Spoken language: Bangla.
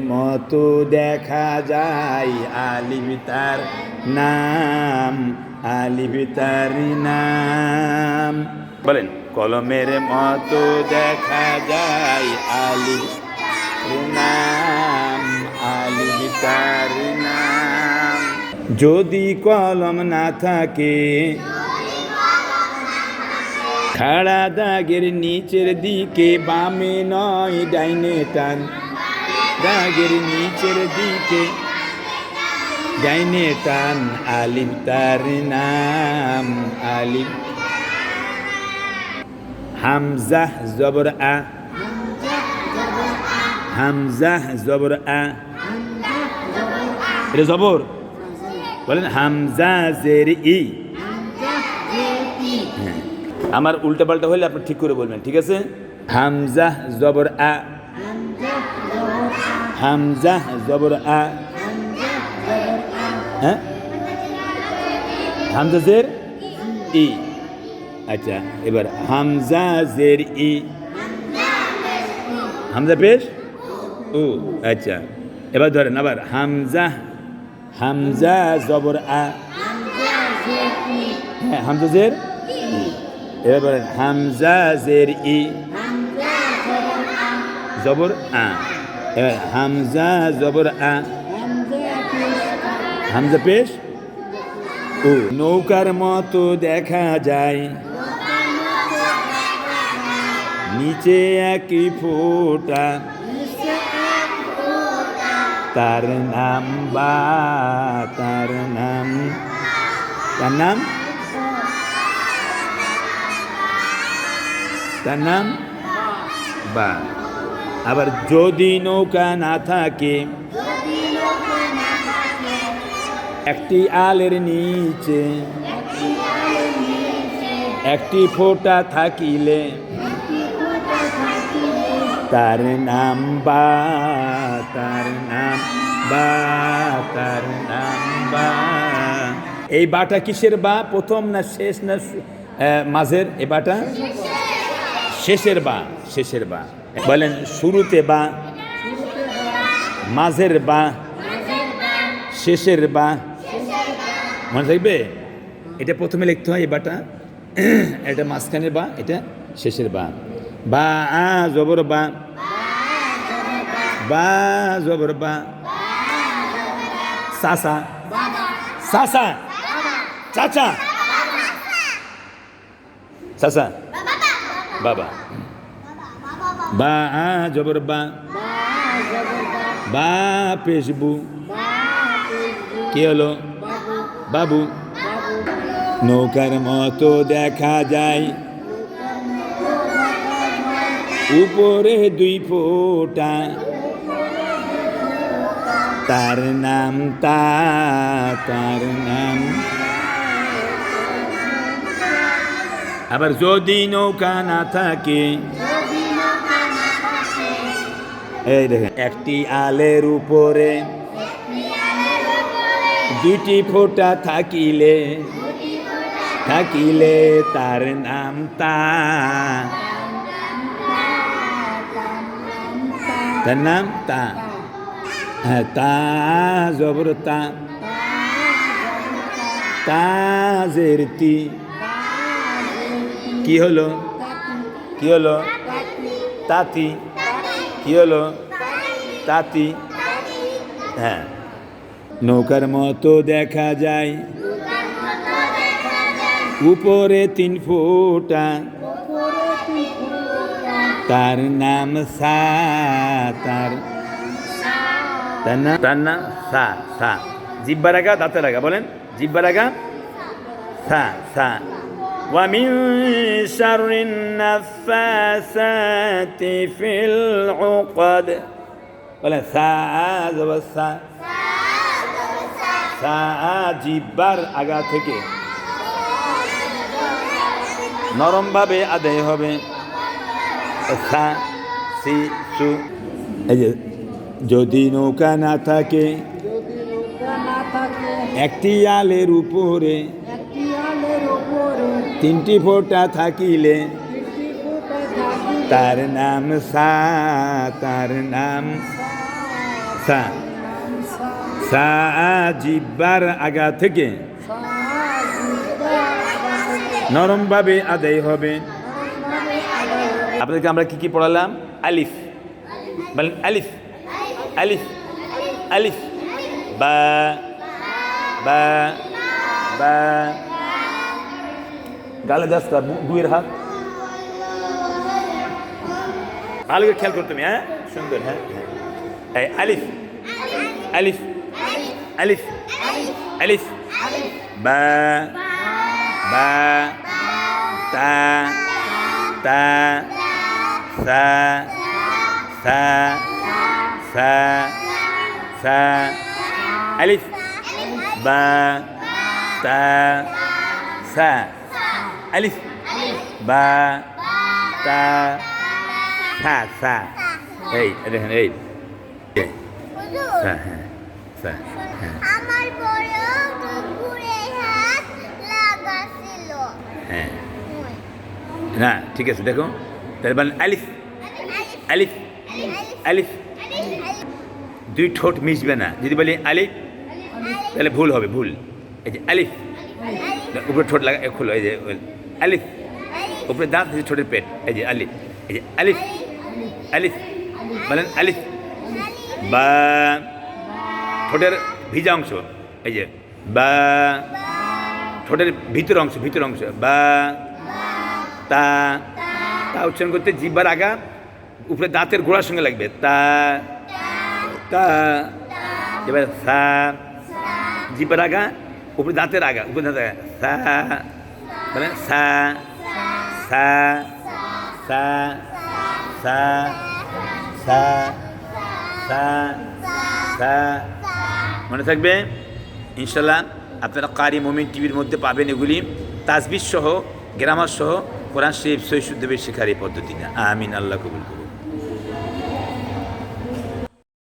মতো দেখা যায় আলিফ তার নাম, আলিফ তার নাম। বলেন, কলমের মতো দেখা যায় আলি নাম, আলিফ তার নাম। যদি কলম না থাকে, খাড়া দাগের নিচের দিকে বামে নয় ডাইনে টান। দাগের নিচের দিকে। ডাইনে টান আলিম তার নাম আলিম। হামজা জবর আ। হামজা জবর আ। এটা জবর। বলেন হামজা জের ই। হ্যাঁ। আমার উল্টা পাল্টা হলে আপনি ঠিক করে বলবেন, ঠিক আছে? হামজা জবর আ। হামজা জবর আ হ্যাঁ হামজা জের ই আচ্ছা এবার হামজা জের ই হামজা পেশ ও আচ্ছা এবার ধরেন আবার হামজা হামজা জবর আ হ্যাঁ হামজা জের এবার বলেন হামজা জের ই জবর আ হামজা জবর হামজা পেশ? ও, নৌকার মতো দেখা যায়। নিচে একই ফোটা। তার নাম বা, তার নাম। তার নাম? তার নাম? বা। আবার যদি নৌকা না থাকে একটি আলের নিচে একটি ফোঁটা থাকিলে তার নাম বা তার নাম বা তার নাম বা। এই বাটা কিসের বা? প্রথম না শেষ না মাঝের? এ বাটা? শেষের বা শেষের বা। বলেন, শুরুতে বা, মাঝের বা, শেষের বা, মনে থাকবে? এটা প্রথমে লিখতে হয় এই বাটা, এটা মাঝখানের বা, এটা শেষের বা। বা, আ, জবর বা বা, জবর বা, সাসা সাসা, চাচা, সাসা, বাবা। বা জবর বা। বা পেশবু। কি হলো? বাবু। নৌকার মতো দেখা যায়। উপরে দুই ফোঁটা। তার নাম তার নাম। আবার যদি নৌকা না থাকে। এই দেখেন, একটি আলের উপরে দুটি ফোঁটা থাকিলে থাকিলে তার নাম তা তার নাম তা হ্যাঁ তা জবর তা। তাজের তি। কি হলো? কি হলো? তাতি কি হলো? তাতি। হ্যাঁ। নৌকার মতো দেখা যায়। উপরে তিন ফোঁটা। তার নাম সা, তার তার নাম তার নাম সা সা। জিব্বা রাগা দাঁতে লাগা বলেন। জিব্বা রাগা সা সা। ومن شر النفاثات في العقد বলে সা জবর সা সা জিব্বার আগা থেকে নরমভাবে আদায় হবে সা সি সু এই যে যদি নৌকা না থাকে যদি নৌকা না থাকে একটি আলের উপরে একটি আলের ওপরে তিনটি ফোঁটা থাকিলে। তার নাম সা, তার নাম সা। সা, জিব্বার আগা থেকে নরমভাবে আদায় হবে। আপনাদেরকে আমরা কি কি পড়ালাম? আলিফ। বলেন আলিফ। আলিফ। আলিফ। বা বা বা। গালে দাস্তা দুয়ের হাত। ভালো করে খেয়াল করতে হবে, হ্যাঁ? সুন্দর হ্যাঁ? হ্যাঁ আলিফ। আলিফ। আলিফ। আলিফ। বা বা তা তা সা সা সা সা। আলিফ। বা তা সা। আলিফ বা তা সা সা এই দেখেন এই সা হ্যাঁ সা হ্যাঁ হ্যাঁ না ঠিক আছে দেখো। তাহলে বলেন আলিফ। আলিফ। আলিফ। দুই ঠোঁট মিশবে না। যদি বলি আলিফ তাহলে ভুল হবে ভুল। এই যে আলিফ। উপরে ঠোঁট লাগা খুলো এই যে আলিফ। উপরে দাঁত এই ঠোঁটের পেট এই যে আলিফ এই যে আলিফ। আলিফ বলেন আলিফ। বা ঠোঁটের ভিজা অংশ এই যে বা ঠোঁটের ভিতর অংশ ভিতর অংশ বা তা তা উচ্চারণ করতে জিব্বার আগা উপরে দাঁতের গোড়ার সঙ্গে লাগবে তা তা এবার সা জিব্বার আগা উপরে দাঁতের আগা, উপরে দাঁতের আগা। সা মানে সা সা সা সা সা সা সা। মনে থাকবে? ইনশাল্লাহ আপনারা কারি মোমিন টিভির মধ্যে পাবেন এগুলি। তাজবির সহ, গ্রামার সহ, কোরআন শরীফ সৈশুদ্ধবের শেখার এই পদ্ধতিটা আমিন, আল্লাহ কবুল করুন।